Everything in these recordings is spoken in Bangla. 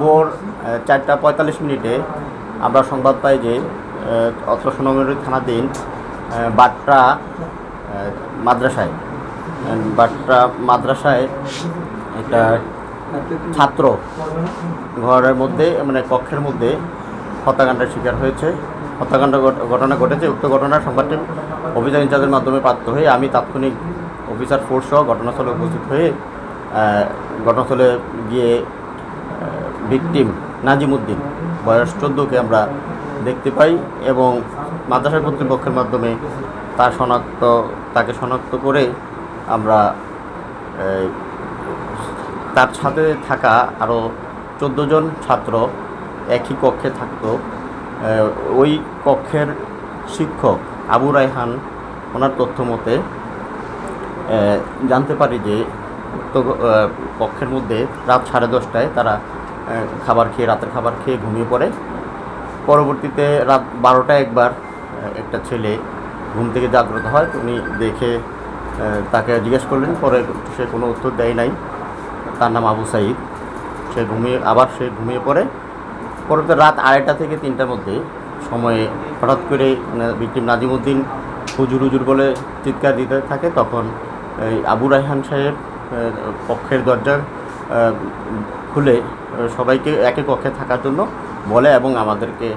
ভোর চারটা পঁয়তাল্লিশ মিনিটে আমরা সংবাদ পাই যে অত্র সোনামুড়ি থানাধীন বাট্রা মাদ্রাসায় বাট্রা মাদ্রাসায় একটা ছাত্র ঘরের মধ্যে মানে কক্ষের মধ্যে হত্যাকাণ্ডের শিকার হয়েছে। হত্যাকাণ্ড ঘটনা ঘটেছে, উক্ত ঘটনার সংবাদটি অভিযান ইনচার্জের মাধ্যমে প্রাপ্ত হয়ে আমি তাৎক্ষণিক অফিসার ফোর্স সহ ঘটনাস্থলে উপস্থিত হয়ে ঘটনাস্থলে গিয়ে ভিকটিম নাজিমুদ্দিন। বয়স চোদ্দোকে আমরা দেখতে পাই এবং মাদ্রাসা কর্তৃপক্ষের মাধ্যমে তার শনাক্ত, তাকে শনাক্ত করে আমরা তার সাথে থাকা আরও চোদ্দ জন ছাত্র একই কক্ষে থাকতো। ওই কক্ষের শিক্ষক আবু রায়হান ওনার তথ্য মতে জানতে পারি যে উক্ত কক্ষের মধ্যে রাত সাড়ে দশটায় তারা খাবার খেয়ে রাতের খাবার খেয়ে ঘুমিয়ে পড়ে। পরবর্তীতে রাত বারোটায় একবার একটা ছেলে ঘুম থেকে জাগ্রত হয়। উনি দেখে তাকে জিজ্ঞেস করলেন পরে সে কোনো উত্তর দেয় নাই। তার নাম আবু সাইদ। সে ঘুমিয়ে আবার সে ঘুমিয়ে পড়ে। পরবর্তী রাত আড়াইটা থেকে তিনটার মধ্যে সময়ে হঠাৎ করে ভিক্টিম নাজিমুদ্দিন হুজুর হুজুর বলে চিৎকার দিতে থাকে। তখন এই আবু রায়হান সাহেব আহ, কক্ষের দরজা আহ, খুলে সবাইকে একে কক্ষে থাকার জন্য বলে এবং আমাদেরকে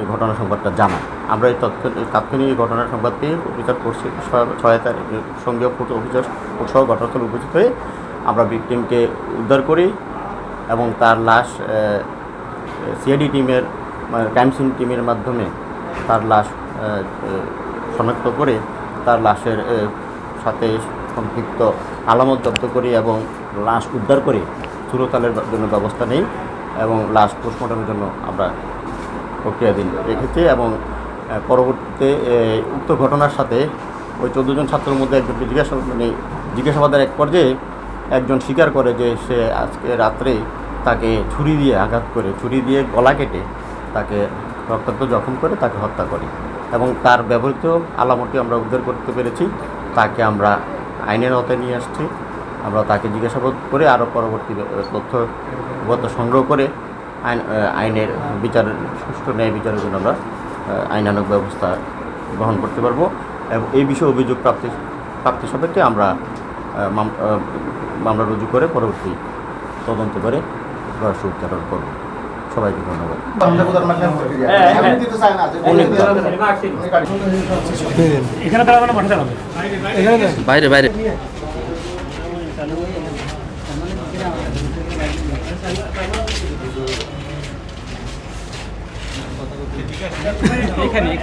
এই ঘটনা সংবাদটা জানায়। আমরা এই তাৎক্ষণিক এই ঘটনার সংবাদ পেয়ে অফিসার করছি। সহায়তার সঙ্গে অফিসার সহ ঘটনাস্থলে উপস্থিত হয়ে আমরা ভিকটিমকে উদ্ধার করি এবং তার লাশ সিআইডি টিমের ক্রাইম সিন টিমের মাধ্যমে তার লাশ শনাক্ত করে তার লাশের সাথে সম্পৃক্ত আলামত জব্দ করি এবং লাশ উদ্ধার করে চুরতালের জন্য ব্যবস্থা নেই এবং লাশ পোস্টমর্টমের জন্য আমরা প্রক্রিয়াধীন রেখেছি এবং পরবর্তীতে উক্ত ঘটনার সাথে ওই চোদ্দ জন ছাত্রের মধ্যে একজনকে জিজ্ঞাসা মানে জিজ্ঞাসাবাদের এক পর্যায়ে একজন স্বীকার করে যে সে আজকে রাত্রে তাকে ছুরি দিয়ে আঘাত করে, ছুরি দিয়ে গলা কেটে তাকে রক্তাক্ত জখম করে তাকে হত্যা করে এবং তার ব্যবহৃত আলামতটি আমরা উদ্ধার করতে পেরেছি। তাকে আমরা আইনের আওতায় নিয়ে আসছি। আমরা তাকে জিজ্ঞাসাবাদ করে আরও পরবর্তী তথ্যগত সংগ্রহ করে আইন আইনের বিচার সুষ্ঠু ন্যায় বিচারের জন্য আমরা আহ, আইনানুগ ব্যবস্থা গ্রহণ করতে পারব। এবং এই বিষয়ে অভিযোগ প্রাপ্তি প্রাপ্তি সাপেক্ষে আমরা মামলা রুজু করে পরবর্তী তদন্ত করে উচ্চারণ করব। সবাইকে ধন্যবাদ। বাইরে বাইরে। এখানে